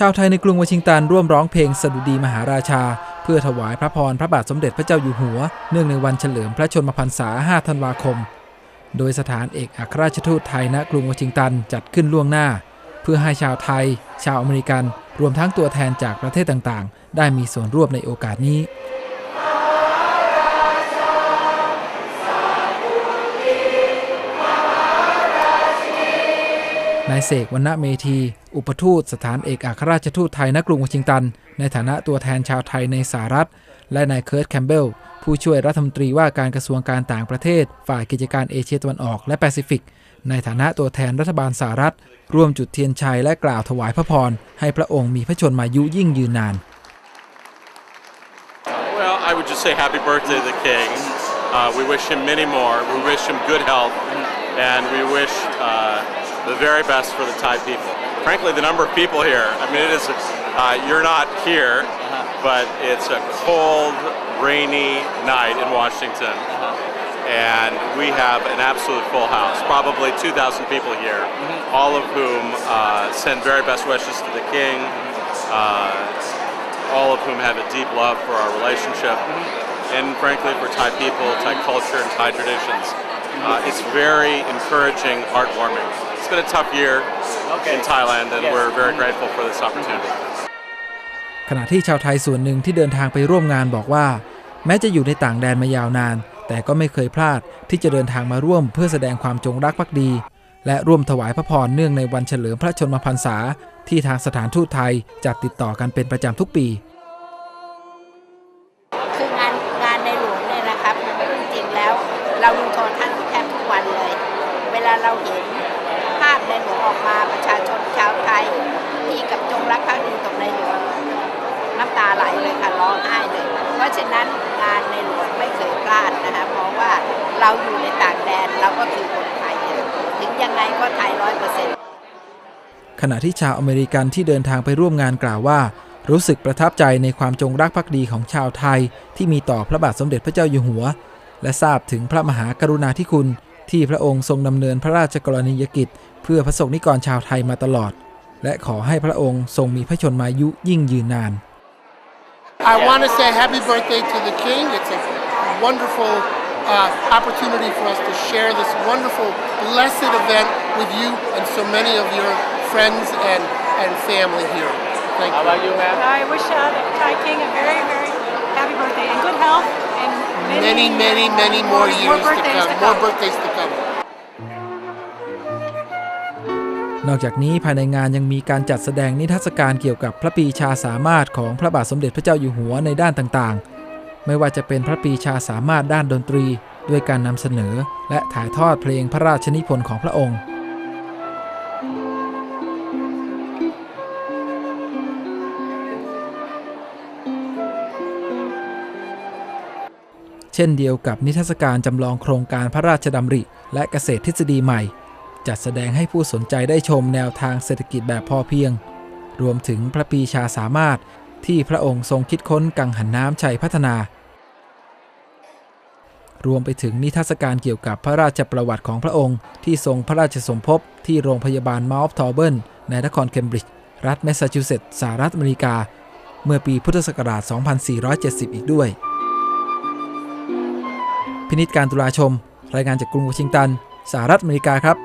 ชาวไทยในกรุงวอชิงตันร่วมร้องเพลงสดุดีมหาราชา เพื่อถวายพระพรพระบาทสมเด็จพระเจ้าอยู่หัว เนื่องในวันเฉลิมพระชนมพรรษา 5 ธันวาคม โดยสถานเอกอัครราชทูตไทยณกรุงวอชิงตันจัดขึ้นล่วงหน้า พื่อให้ชาวไทย ชาวอเมริกัน รวมทั้งตัวแทนจากประเทศต่างๆ ได้มีส่วนร่วมในโอกาสนี้นายเสกวรรณเมธี อุปทูตสถานเอกอัครราชทูตไทยณกรุงวอชิงตัน ในฐานะตัวแทนชาวไทยในสหรัฐ และนายเคิร์ตแคมเบล ผู้ช่วยรัฐมนตรีว่าการกระทรวงการต่างประเทศ ฝ่ายกิจการเอเชียตะวันออกและแปซิฟิก ในฐานะตัวแทนรัฐบาลสหรัฐ ร่วมจุดเทียนชัยและกล่าวถวายพระพร ให้พระองค์มีพระชนมายุยิ่งยืนนาน Well, I would just say happy birthday to the king. Uh, we wish him many more. We wish him good health, and we wish uh, the very best for the Thai people. Frankly, the number of people here, I mean, it is, uh, you're not here, but it's a cold, rainy night in Washington. And we have an absolute full house, probably 2,000 people here, all of whom uh, send very best wishes to the king. Uh, all of whom have a deep love for our relationship and frankly for Thai people, Thai culture, and Thai traditions. Uh, it's very encouraging, heartwarming. It's been a tough year in Thailand and we're very grateful for this opportunity. ขณะที่ชาวไทยส่วนหนึ่งที่เดินทางไปร่วมงานบอกว่า แม้จะอยู่ในต่างแดนมายาวนาน แต่ก็ไม่เคยพลาดที่จะเดินทางมาร่วมเพื่อแสดงความจงรักภักดี และร่วมถวายพระพรเนื่องในวันเฉลิมพระชนมพรรษา ที่ทางสถานทูตไทยจัดติดต่อกันเป็นประจำทุกปีคืองานงานในหลวงเนี่ยนะครับจริงๆแล้ว เราดูโทรทัศน์แทบทุกวันเลย เวลาเราเห็นภาพในหลวงออกมาประชาชนชาวไทยที่กับจงรักภักดีต่อในหลวงน้ำตาไหลเลยค่ะร้องไห้เลย เพราะฉะนั้นหลวงไม่เคยพลาด นะคะเพราะว่าเราอยู่ในต่างแดนเราก็คือคนไทยอะถึงยังไงก็ไทยร้อยเปอร์เซ็นต์ขณะที่ชาวอเมริกันที่เดินทางไปร่วมงานกล่าวว่า รู้สึกประทับใจในความจงรักภักดีของชาวไทย ที่มีต่อพระบาทสมเด็จพระเจ้าอยู่หัว และทราบถึงพระมหากรุณาธิคุณ ที่พระองค์ทรงดำเนินพระราชกรณียกิจ เพื่อพระสงฆ์นิกรชาวไทยมาตลอด และขอให้พระองค์ทรงมีพระชนมายุยิ่งยืนนาน I want to say happy birthday to the king. It's a wonderful uh, opportunity for us to share this wonderful, blessed event with you and so many of your friends and, and family here. Thank you. you, ma'am? I wish uh, the Thai King a very, very happy birthday and good health and Many, many, many more years to birthdays come. to More come. birthdays to come. นอกจากนี้ภายในงานยังมีการจัดแสดงนิทรรศการเกี่ยวกับพระปรีชาสามารถของพระบาทสมเด็จพระเจ้าอยู่หัวในด้านต่างๆ ไม่ว่าจะเป็นพระปีชาสามารถด้านดนตรี ด้วยการนำเสนอ และถ่ายทอดเพลงพระราชนิพนธ์ของพระองค์เช่นเดียวกับนิทรรศการจำลองโครงการพระราชดำริ และเกษตรทฤษฎีใหม่ จัดแสดงให้ผู้สนใจได้ชมแนวทางเศรษฐกิจแบบพอเพียง รวมถึงพระปีชาสามารถที่พระองค์ทรงคิดค้นกังหันน้ำชัยพัฒนา รวมไปถึงนิทรรศการเกี่ยวกับพระราชประวัติของพระองค์ ที่ทรงพระราชสมภพที่โรงพยาบาลมาล์ฟทอร์เบิลในนครเคมบริดจ์รัฐแมสซาชูเซตส์สหรัฐอเมริกา เมื่อปีพุทธศักราช 2470 อีกด้วย พินิจการตุลาชม รายงานจากกรุงวอชิงตัน สหรัฐอเมริกาครับ